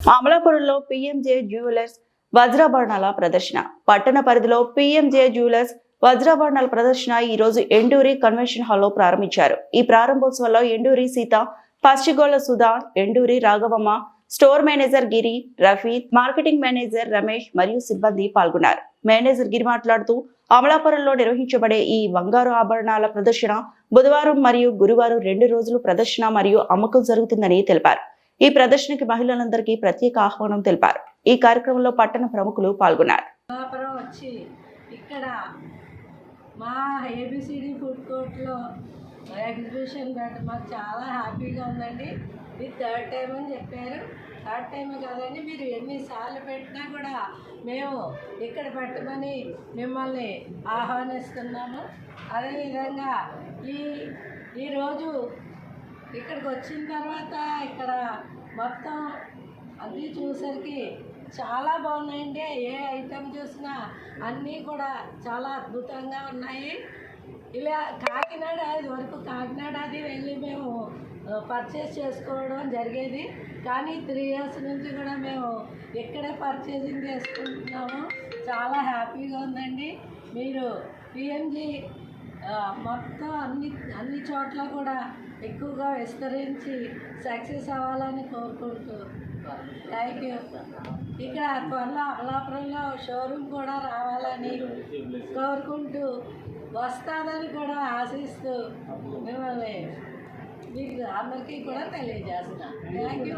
అమలాపురంలో PMJ jewellers వజ్రాభరణాల ప్రదర్శన. పట్టణ పరిధిలో పిఎంజే జ్యువెలర్స్ వజ్రాభరణాల ప్రదర్శన ఈ రోజు ఎండూరి కన్వెన్షన్ హాల్లో ప్రారంభించారు. ఈ ప్రారంభోత్సవంలో Enduri Seetha Paschigolla Sudha Enduri Raghavamma store manager Giri Rafi marketing manager Ramesh మరియు సిబ్బంది పాల్గొన్నారు. మేనేజర్ గిరి మాట్లాడుతూ అమలాపురంలో నిర్వహించబడే ఈ బంగారు ఆభరణాల ప్రదర్శన బుధవారం మరియు గురువారం రెండు రోజులు ప్రదర్శన మరియు అమ్మకం జరుగుతుందని తెలిపారు. ఈ ప్రదర్శనకి మహిళలందరికీ ప్రత్యేక ఆహ్వానం తెలిపారు. ఈ కార్యక్రమంలో పట్టణ ప్రముఖులు పాల్గొన్నారు. వచ్చి ఇక్కడ మా ఏబిసిడి ఫుడ్ కోర్ట్లో ఎగ్జిబిషన్ పెట్ట మాకు చాలా హ్యాపీగా ఉందండి. ఇది థర్డ్ టైం అని చెప్పారు. థర్డ్ టైం కాదండి మీరు ఎన్నిసార్లు పెట్టినా కూడా మేము ఇక్కడ పెట్టమని మిమ్మల్ని ఆహ్వానిస్తున్నాము. అదేవిధంగా ఈ ఈరోజు ఇక్కడికి వచ్చిన తర్వాత ఇక్కడ మొత్తం అన్నీ చూసరికి చాలా బాగున్నాయండి. ఏ ఐటెం చూసినా అన్నీ కూడా చాలా అద్భుతంగా ఉన్నాయి. ఇలా కాకినాడ ఇది వరకు కాకినాడ అది వెళ్ళి మేము పర్చేస్ చేసుకోవడం జరిగేది. కానీ త్రీ ఇయర్స్ నుంచి కూడా మేము ఇక్కడే పర్చేసింగ్ చేసుకుంటున్నాము. చాలా హ్యాపీగా ఉందండి. మీరు పిఎంజీ మొత్తం అన్ని అన్ని చోట్ల కూడా ఎక్కువగా విస్తరించి సక్సెస్ అవ్వాలని కోరుకుంటూ థ్యాంక్ యూ. ఇక్కడ త్వరలో అమలాపురంలో షోరూమ్ కూడా రావాలని కోరుకుంటూ వస్తాదని కూడా ఆశిస్తూ మిమ్మల్ని మీకు అందరికీ కూడా తెలియజేస్తున్నాను థ్యాంక్ యూ.